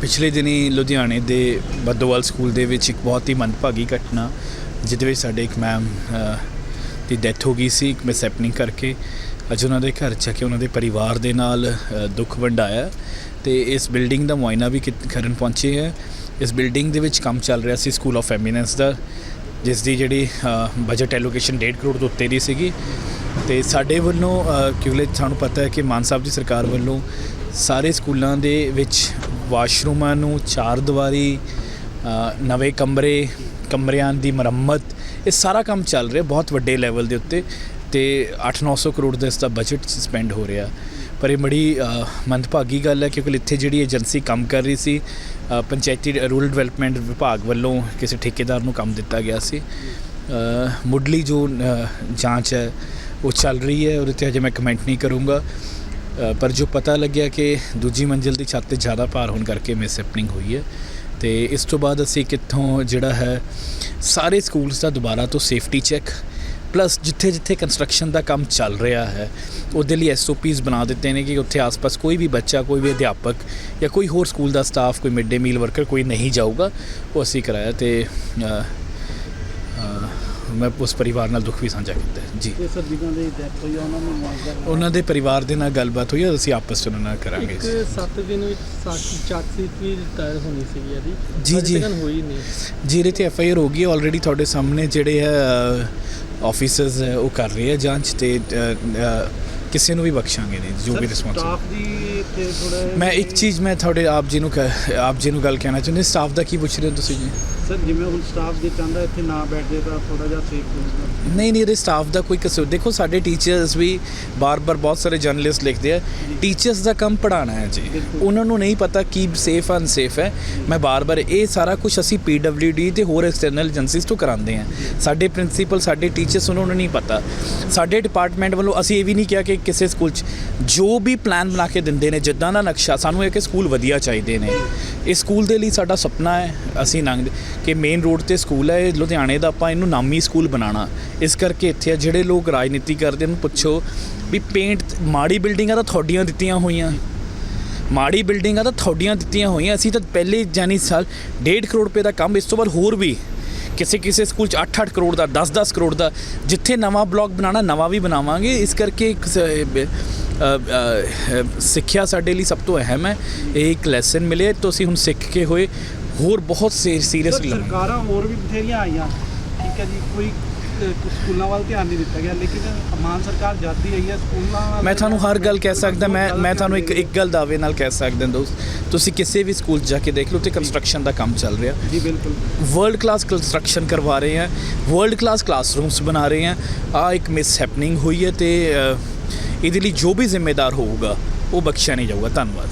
ਪਿਛਲੇ ਦਿਨੀ ਲੁਧਿਆਣੇ ਦੇ ਬੱਦੋਵਾਲ ਸਕੂਲ ਦੇ ਵਿੱਚ ਇੱਕ ਬਹੁਤ ਹੀ ਮੰਦਭਾਗੀ ਘਟਨਾ, ਜਿਹਦੇ ਵਿੱਚ ਸਾਡੇ ਇੱਕ ਮੈਮ ਦੀ ਡੈਥ ਹੋ ਗਈ ਸੀ, ਇੱਕ ਮਿਸਹੈਪਨਿੰਗ ਕਰਕੇ। ਅੱਜ ਉਹਨਾਂ ਦੇ ਘਰ ਜਾ ਕੇ ਉਹਨਾਂ ਦੇ ਪਰਿਵਾਰ ਦੇ ਨਾਲ ਦੁੱਖ ਵੰਡਾਇਆ ਤੇ ਇਸ ਬਿਲਡਿੰਗ ਦਾ ਮੁਆਇਨਾ ਵੀ ਕੀਤ- ਕਰਨ ਪਹੁੰਚੇ ਹੈ। ਇਸ ਬਿਲਡਿੰਗ ਦੇ ਵਿੱਚ ਕੰਮ ਚੱਲ ਰਿਹਾ ਸੀ ਸਕੂਲ ਆਫ ਐਮੀਨੈਂਸ ਦਾ। ਜਿਸ ਦੀ ਜਿਹੜੀ ਬਜਟ ਐਲੋਕੇਸ਼ਨ 1.5 ਕਰੋੜ ਤੋਂ ਉੱਤੇ ਦੀ ਸੀਗੀ। ਤੇ ਸਾਡੇ ਵੱਲੋਂ ਅ, ਕਿਉਂਕਿ ਸਾਨੂੰ ਪਤਾ ਹੈ ਕਿ ਮਾਨ ਸਾਹਿਬ ਦੀ ਸਰਕਾਰ ਵੱਲੋਂ ਸਾਰੇ ਸਕੂਲਾਂ ਦੇ ਵਿੱਚ ਵਾਸ਼ਰੂਮਾਂ ਨੂੰ ਚਾਰ ਦੀਵਾਰੀ ਨਵੇਂ ਕਮਰੇ ਕਮਰਿਆਂ ਦੀ ਮੁਰੰਮਤ ਇਹ ਸਾਰਾ ਕੰਮ ਚੱਲ ਰਿਹਾ ਬਹੁਤ ਵੱਡੇ ਲੈਵਲ ਦੇ ਉੱਤੇ ਤੇ 8-900 ਕਰੋੜ ਦਾ ਇਸ ਦਾ ਬਜਟ ਸਪੈਂਡ ਹੋ ਰਿਹਾ। ਪਰ ਇਹ ਬੜੀ ਮੰਦਭਾਗੀ ਗੱਲ ਹੈ ਕਿਉਂਕਿ ਇੱਥੇ ਜਿਹੜੀ ਏਜੰਸੀ ਕੰਮ ਕਰ ਰਹੀ ਸੀ ਪੰਚਾਇਤੀ ਰੂਰਲ ਡਿਵੈਲਪਮੈਂਟ ਵਿਭਾਗ ਵੱਲੋਂ ਕਿਸੇ ਠੇਕੇਦਾਰ ਨੂੰ ਕੰਮ ਦਿੱਤਾ ਗਿਆ ਸੀ। ਮੁੱਢਲੀ ਜੋ ਜਾਂਚ ਹੈ, ਉਹ ਚੱਲ ਰਹੀ ਹੈ ਔਰ ਤੇ ਅਜੇ ਮੈਂ ਕਮੈਂਟ ਨਹੀਂ ਕਰੂੰਗਾ। ਪਰ ਜੋ ਪਤਾ ਲੱਗਿਆ ਕਿ ਦੂਜੀ ਮੰਜ਼ਿਲ ਦੀ ਛੱਤ ਤੇ ਜ਼ਿਆਦਾ ਭਾਰ ਹੋਣ ਕਰਕੇ ਮਿਸਹੈਪਨਿੰਗ ਹੋਈ ਹੈ ਤੇ ਇਸ ਤੋਂ ਬਾਅਦ ਅਸੀਂ ਕਿੱਥੋਂ ਜਿਹੜਾ ਹੈ, ਸਾਰੇ ਸਕੂਲਸ ਦਾ ਦੁਬਾਰਾ ਤੋਂ ਸੇਫਟੀ ਚੈੱਕ ਪਲੱਸ ਜਿੱਥੇ ਜਿੱਥੇ ਕੰਸਟਰਕਸ਼ਨ ਦਾ ਕੰਮ ਚੱਲ ਰਿਹਾ ਹੈ ਉਹਦੇ ਲਈ ਐਸਓਪੀਸ ਬਣਾ ਦਿੱਤੇ ਨੇ ਕਿ ਉੱਥੇ ਆਸ-ਪਾਸ ਕੋਈ ਵੀ ਬੱਚਾ ਕੋਈ ਵੀ ਅਧਿਆਪਕ ਜਾਂ ਕੋਈ ਹੋਰ ਸਕੂਲ ਦਾ ਸਟਾਫ ਕੋਈ ਮਿਡ ਡੇ ਮੀਲ ਵਰਕਰ ਕੋਈ ਨਹੀਂ ਜਾਊਗਾ ਉਹ ਅਸੀਂ ਕਰਾਇਆ ਤੇ ਮੈਂ ਉਸ ਪਰਿਵਾਰ ਨਾਲ ਦੁੱਖ ਵੀ ਸਾਂਝਾ ਕੀਤਾ। ਜੀ। ਸਰ ਜਿਨ੍ਹਾਂ ਦੀ ਡੈਥ ਹੋਈ ਉਹਨਾਂ ਨੂੰ ਮੁਆਵਜ਼ਾ ਉਹਨਾਂ ਦੇ ਪਰਿਵਾਰ ਦੇ ਨਾਲ ਗੱਲਬਾਤ ਹੋਈ ਅਸੀਂ ਆਪਸ ਚ ਉਹਨਾਂ ਨਾਲ ਕਰਾਂਗੇ। ਇੱਕ 7 ਦਿਨ ਵਿੱਚ ਸਾਡੀ ਚਾਕਸੀ ਵੀ ਰਿਟਾਇਰ ਹੋਣੀ ਸੀਗੀ ਇਹਦੀ। ਜੀ, ਜੀ। ਹੋਈ ਨਹੀਂ। ਜਿਹਦੇ ਤੇ ਐਫ ਆਈ ਆਰ ਹੋ ਗਈ ਆਲਰੇਡੀ ਤੁਹਾਡੇ ਸਾਹਮਣੇ ਜਿਹੜੇ ਹੈ ਆਫੀਸਰਸ ਉਹ ਕਰ ਰਹੇ ਆ ਜਾਂਚ ਤੇ ਕਿਸੇ ਨੂੰ ਵੀ ਬਖਸ਼ਾਂਗੇ ਨਹੀਂ ਜੋ ਵੀ ਰਿਸਪੌਂਸਿਬਲ ਸਟਾਫ ਦੀ ਥੋੜਾ ਮੈਂ ਇੱਕ ਚੀਜ਼ ਮੈਂ ਤੁਹਾਡੇ ਆਪ ਜੀ ਨੂੰ ਕਹਿ- ਆਪ ਜੀ ਨੂੰ ਗੱਲ ਕਹਿਣਾ ਚਾਹੁੰਦਾ ਸਟਾਫ ਦਾ ਕੀ ਪੁੱਛ ਰਹੇ ਹੋ ਤੁਸੀਂ ਜੀ? ਸਰ ਜਿਵੇਂ ਹੁਣ ਸਟਾਫ ਜੇ ਚਾਹੁੰਦਾ ਇੱਥੇ ਨਾ ਬੈਠ ਜੇ ਤਾਂ ਥੋੜਾ ਜਿਹਾ ਸੇਫ ਹੋਊਗਾ। ਨਹੀਂ ਨਹੀਂ ਇਹਦੇ ਸਟਾਫ ਦਾ ਕੋਈ ਕਸੂਰ ਦੇਖੋ ਸਾਡੇ ਟੀਚਰਸ ਵੀ ਬਾਰ-ਬਾਰ ਬਹੁਤ ਸਾਰੇ ਜਰਨਲਿਸਟ ਲਿਖਦੇ ਆ। ਟੀਚਰਸ ਦਾ ਕੰਮ ਪੜਾਉਣਾ ਹੈ ਜੀ। ਬਿਲਕੁਲ। ਉਹਨਾਂ ਨੂੰ ਨਹੀਂ ਪਤਾ ਕੀ ਸੇਫ ਅਨਸੇਫ ਹੈ। ਮੈਂ ਬਾਰ-ਬਾਰ ਇਹ ਸਾਰਾ ਕੁਝ ਅਸੀਂ ਪੀਡਬਲਯੂਡੀ ਤੇ ਹੋਰ ਐਕਸਟਰਨਲ ਏਜੰਸੀਜ਼ ਤੋਂ ਕਰਾਉਂਦੇ ਆ ਸਾਡੇ ਪ੍ਰਿੰਸੀਪਲ ਸਾਡੇ ਟੀਚਰਸ ਉਹਨਾਂ ਨੂੰ ਨਹੀਂ ਪਤਾ। ਸਾਡੇ ਡਿਪਾਰਟਮੈਂਟ ਵੱਲੋਂ ਅਸੀਂ ਇਹ ਵੀ ਨਹੀਂ ਕਿਹਾ ਕਿ ਕਿਸੇ ਸਕੂਲ 'ਚ ਜੋ ਵੀ ਪਲਾਨ ਬਣਾ ਕੇ ਦਿੰਦੇ ਨੇ ਜਿੱਦਾਂ ਦਾ ਨਕਸ਼ਾ, ਸਾਨੂੰ ਇਹ ਕਿ ਸਕੂਲ ਵਧੀਆ ਚਾਹੀਦੇ ਨੇ। ਇਹ ਸਕੂਲ ਦੇ ਲਈ ਸਾਡਾ ਸੁਪਨਾ ਹੈ, ਅਸੀਂ ਨੰਗ, ਕਿ ਮੇਨ ਰੋਡ ਤੇ ਸਕੂਲ ਹੈ ਲੁਧਿਆਣੇ ਦਾ ਆਪਾਂ ਇਹਨੂੰ ਨਾਮੀ ਸਕੂਲ ਬਣਾਉਣਾ। ਇਸ ਕਰਕੇ ਇੱਥੇ ਆ, ਜਿਹੜੇ ਲੋਕ ਰਾਜਨੀਤੀ ਕਰਦੇ ਉਹਨੂੰ ਪੁੱਛੋ ਵੀ ਪੇਂਟ ਮਾੜੀ ਬਿਲਡਿੰਗਾਂ ਤਾਂ ਤੁਹਾਡੀਆਂ ਦਿੱਤੀਆਂ ਹੋਈਆਂ। ਮਾੜੀ ਬਿਲਡਿੰਗਾਂ ਤਾਂ ਤੁਹਾਡੀਆਂ ਦਿੱਤੀਆਂ ਹੋਈਆਂ। ਅਸੀਂ ਤਾਂ ਪਹਿਲੇ ਜਾਨੀ ਸਾਲ 1.5 ਕਰੋੜ ਰੁਪਏ ਦਾ ਕੰਮ, ਇਸ ਤੋਂ ਬਾਅਦ ਹੋਰ ਵੀ ਕਿਸੇ ਕਿਸੇ ਸਕੂਲ ਚ 8-8 ਕਰੋੜ ਦਾ 10-10 ਕਰੋੜ ਦਾ, ਜਿੱਥੇ ਨਵਾਂ ਬਲਾਕ ਬਣਾਉਣਾ, ਨਵਾਂ ਵੀ ਬਣਾਵਾਂਗੇ। ਇਸ ਕਰਕੇ ਸਿੱਖਿਆ ਸਾਡੇ ਲਈ ਸਭ ਤੋਂ ਅਹਿਮ ਹੈ। ਇਹ ਇੱਕ ਲੈਸਨ ਮਿਲੇ ਤਾਂ ਅਸੀਂ ਹੁਣ ਸਿੱਖ ਕੇ ਹੋਏ। ਹੋਰ ਬਹੁਤ ਸੀਰੀਅਸਲੀ ਸਰ ਲਵਾਂਗੇ ਸਰਕਾਰਾਂ ਹੋਰ ਵੀ ਬਥੇਰੀਆਂ ਆਈਆਂ। ਠੀਕ ਹੈ ਜੀ ਕੋਈ ਅ, ਕੁਛ ਸਕੂਲਾਂ ਵੱਲ ਧਿਆਨ ਨਹੀਂ ਦਿੱਤਾ ਗਿਆ ਲੇਕਿਨ ਮਾਨ ਸਰਕਾਰ ਜਾਂਦੀ ਰਹੀ ਹੈ ਸਕੂਲਾਂ ਵੱਲ ਮੈਂ ਤੁਹਾਨੂੰ ਹਰ ਗੱਲ ਕਹਿ ਸਕਦਾ ਮੈਂ ਮੈਂ ਤੁਹਾਨੂੰ ਇੱਕ ਇੱਕ ਗੱਲ ਦਾਅਵੇ ਨਾਲ ਕਹਿ ਸਕਦਾ ਦੋਸਤ। ਤੁਸੀਂ ਕਿਸੇ ਵੀ ਸਕੂਲ 'ਚ ਜਾ ਕੇ ਦੇਖ ਲਓ ਤੇ ਕੰਸਟਰਕਸ਼ਨ ਦਾ ਕੰਮ ਚੱਲ ਰਿਹਾ। ਜੀ ਬਿਲਕੁਲ। ਵਰਲਡ ਕਲਾਸ ਕੰਸਟਰਕਸ਼ਨ ਕਰਵਾ ਰਹੇ हैं ਵਰਲਡ ਕਲਾਸ ਕਲਾਸਰੂਮਸ ਬਣਾ ਰਹੇ हैं ਆ ਇੱਕ ਮਿਸ ਹੈਪਨਿੰਗ ਹੋਈ ਹੈ ਤੇ ਇਹਦੇ ਲਈ ਜੋ ਵੀ ਜ਼ਿੰਮੇਦਾਰ ਹੋਊਗਾ ਉਹ ਬਖਸ਼ਿਆ ਨਹੀਂ ਜਾਊਗਾ। ਧੰਨਵਾਦ।